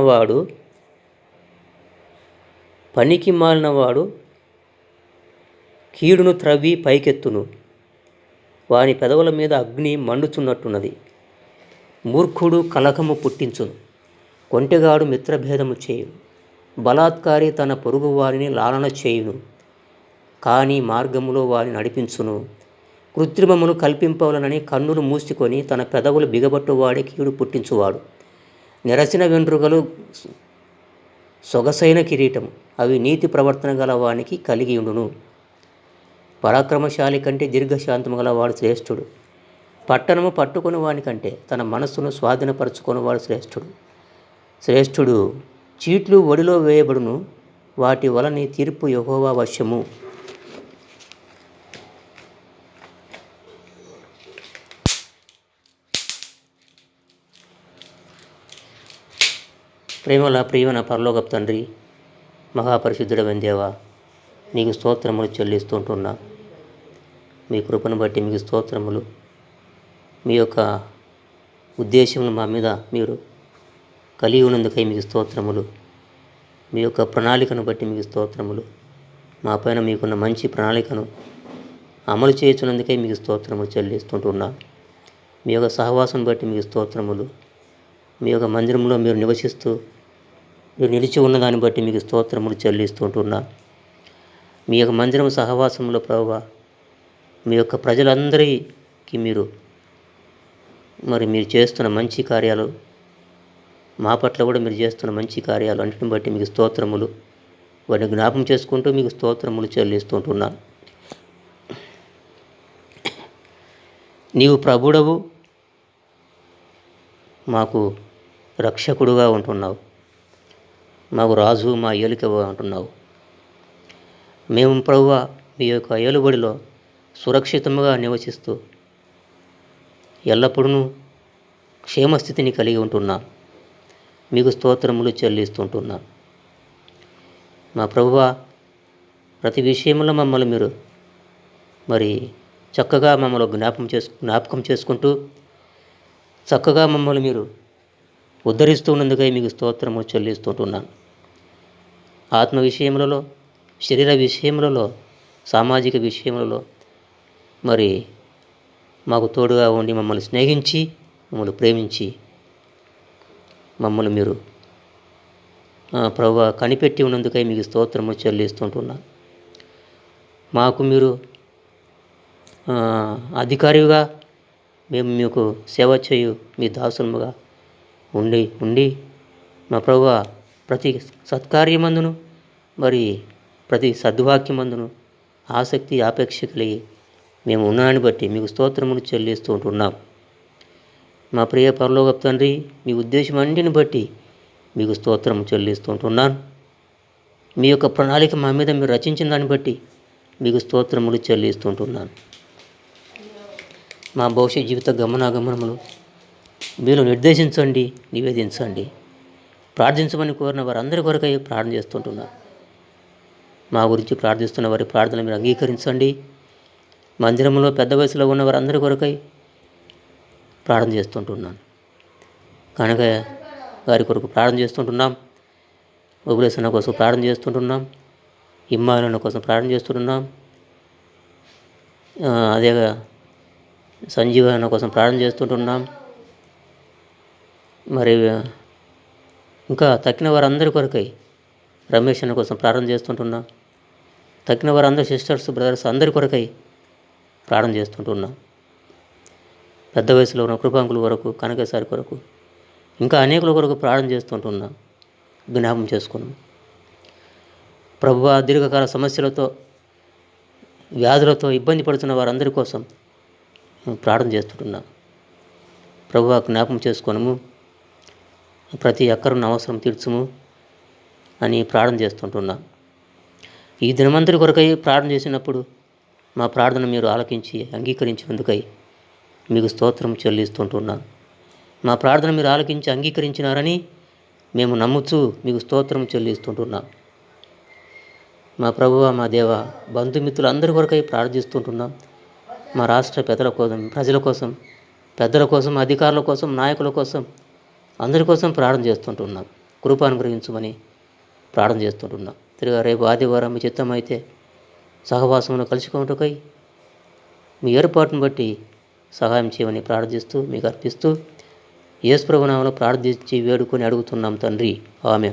వాడు పనికి మాలినవాడు కీడును త్రవ్వి పైకెత్తును. వాని పెదవుల మీద అగ్ని మండుచున్నట్టున్నది. మూర్ఖుడు కలకము పుట్టించును. కొంటెగాడు మిత్రభేదము చేయు బలాత్కారి తన పొరుగు వారిని లాలన చేయును. కానీ మార్గములో వారిని నడిపించును. కృత్రిమమును కల్పింపవలనని కన్నులు మూసుకొని తన పెదవులు బిగబట్టువాడే కీడు పుట్టించువాడు. నెరసిన వెంట్రుకలు సొగసైన కిరీటం అవి నీతి ప్రవర్తన గల వానికి కలిగి ఉండును. పరాక్రమశాలి కంటే దీర్ఘశాంతము గలవాడు శ్రేష్ఠుడు. పట్టణము పట్టుకుని వానికంటే తన మనస్సును స్వాధీనపరచుకుని వాడు శ్రేష్ఠుడు. శ్రేష్ఠుడు చీట్లు ఒడిలో వేయబడును. వాటి వలని తీర్పు యహోవా వశ్యము ప్రేమల ప్రియమైన పరలోకపు తండ్రి మహాపరిశుద్ధుడమైన దేవా నీకు స్తోత్రములు చెల్లిస్తుంటున్నా. మీ కృపను బట్టి మీకు స్తోత్రములు. మీ యొక్క ఉద్దేశములు మా మీద మీరు కలిగి ఉన్నందుకై మీకు స్తోత్రములు. మీ యొక్క ప్రణాళికను బట్టి మీకు స్తోత్రములు. మా పైన మీకున్న మంచి ప్రణాళికను అమలు చేస్తున్నందుకై మీకు స్తోత్రములు చెల్లిస్తుంటున్నా. మీ యొక్క సహవాసం బట్టి మీకు స్తోత్రములు. మీ యొక్క మందిరంలో మీరు నివసిస్తూ మీరు నిలిచి ఉన్న దాన్ని బట్టి మీకు స్తోత్రములు చెల్లిస్తుంటున్నా. మీ యొక్క మందిరం సహవాసంలో ప్రభు మీ యొక్క ప్రజలందరికీ మీరు మరి మీరు చేస్తున్న మంచి కార్యాలు మా పట్ల కూడా మీరు చేస్తున్న మంచి కార్యాలు అన్నిటిని బట్టి మీకు స్తోత్రములు. వాటిని జ్ఞాపం చేసుకుంటూ మీకు స్తోత్రములు చెల్లిస్తుంటున్నాను నీవు ప్రభుడవు మాకు రక్షకుడుగా ఉంటున్నావు. మాకు రాజు మా ఏలికగా అంటున్నావు. మేము ప్రభువ మీ యొక్క ఏలుబడిలో సురక్షితంగా నివసిస్తూ ఎల్లప్పుడూ క్షేమస్థితిని కలిగి ఉంటున్నాం. మీకు స్తోత్రములు చెల్లిస్తుంటున్నాం. మా ప్రభువ ప్రతి విషయంలో మమ్మల్ని మీరు మరి చక్కగా మమ్మల్ని జ్ఞాపకం చేసు జ్ఞాపకం చేసుకుంటూ చక్కగా మమ్మల్ని మీరు ఉద్ధరిస్తున్నందుకై మీకు స్తోత్రము చెల్లిస్తుంటున్నాను. ఆత్మ విషయములలో శరీర విషయములలో సామాజిక విషయములలో మరి మాకు తోడుగా ఉండి మమ్మల్ని స్నేహించి మమ్మల్ని ప్రేమించి మమ్మల్ని మీరు ప్రభు కనిపెట్టి ఉన్నందుకై మీకు స్తోత్రము చెల్లిస్తుంటున్నాను. మాకు మీరు అధికారిగా మేము మీకు సేవ చేయు మీ దాసులముగా ఉండి ఉండి మా ప్రభు ప్రతి సత్కార్యమందును మరి ప్రతి సద్వాక్యమందును ఆసక్తి ఆపేక్ష కలిగి మేము ఉన్నాని బట్టి మీకు స్తోత్రమును చెల్లిస్తూ ఉంటున్నాం. మా ప్రియ పరలోక తండ్రి మీ ఉద్దేశం అన్నిటిని బట్టి మీకు స్తోత్రం చెల్లిస్తూ ఉంటున్నాను. మీ యొక్క ప్రణాళిక మా మీద మీరు రచించిన దాన్ని బట్టి మీకు స్తోత్రములు చెల్లిస్తుంటున్నాను మా భవిష్యత్ జీవిత గమనాగమనములు మీరు నిర్దేశించండి నివేదించండి. ప్రార్థించమని కోరిన వారందరి కొరకై ప్రార్థన చేస్తుంటున్నారు మా గురించి ప్రార్థిస్తున్న వారి ప్రార్థన మీరు అంగీకరించండి. మందిరంలో పెద్ద వయసులో ఉన్న వారందరి కొరకై ప్రార్థన చేస్తుంటున్నాను. కనుక వారి కొరకు ప్రార్థన చేస్తుంటున్నాం. ఉపదేశన కోసం ప్రార్థన చేస్తుంటున్నాం. హిమాలయన కోసం ప్రార్థన చేస్తుంటున్నాం. అదే సంజీవన కోసం ప్రార్థన చేస్తుంటున్నాం. మరి ఇంకా తక్కిన వారందరి కొరకై రమేష్ అన్న కోసం ప్రార్థన చేస్తుంటున్నాం. తక్కిన వారందరి సిస్టర్స్ బ్రదర్స్ అందరి కొరకై ప్రార్థన చేస్తుంటున్నాం. పెద్ద వయసులో ఉన్న కృపాంకుల వరకు కనకసారి కొరకు ఇంకా అనేకుల కొరకు ప్రార్థన చేస్తుంటున్నాం. జ్ఞాపం చేసుకున్నాం. ప్రభు దీర్ఘకాల సమస్యలతో వ్యాధులతో ఇబ్బంది పడుతున్న వారందరి కోసం మేము ప్రార్థన చేస్తుంటున్నాం. ప్రభు జ్ఞాపం చేసుకొనము ప్రతి ఒక్కరు అవసరం తీర్చుము అని ప్రార్థన చేస్తుంటున్నాం. ఈ దినమంతరి కొరకై ప్రార్థన చేసినప్పుడు మా ప్రార్థన మీరు ఆలకించి అంగీకరించినందుకై మీకు స్తోత్రం చెల్లిస్తుంటున్నాం. మా ప్రార్థన మీరు ఆలకించి అంగీకరించినారని మేము నమ్ముచూ మీకు స్తోత్రం చెల్లిస్తుంటున్నాం. మా ప్రభువ మా దేవ బంధుమిత్రులు అందరి కొరకై ప్రార్థిస్తుంటున్నాం. మా రాష్ట్ర పెద్దల కోసం ప్రజల కోసం పెద్దల కోసం అధికారుల కోసం నాయకుల కోసం అందరి కోసం ప్రార్థన చేస్తుంటున్నాం. కృప అనుగ్రహించమని ప్రార్థన చేస్తుంటున్నాం. తిరిగి రేపు ఆదివారం మీ చిత్తం అయితే సహవాసంలో కలుసుకుంటుకై మీ ఏర్పాటును బట్టి సహాయం చేయమని ప్రార్థిస్తూ మీకు అర్పిస్తూ యేసుప్రభునామలో ప్రార్థించి వేడుకొని అడుగుతున్నాం తండ్రి. ఆమె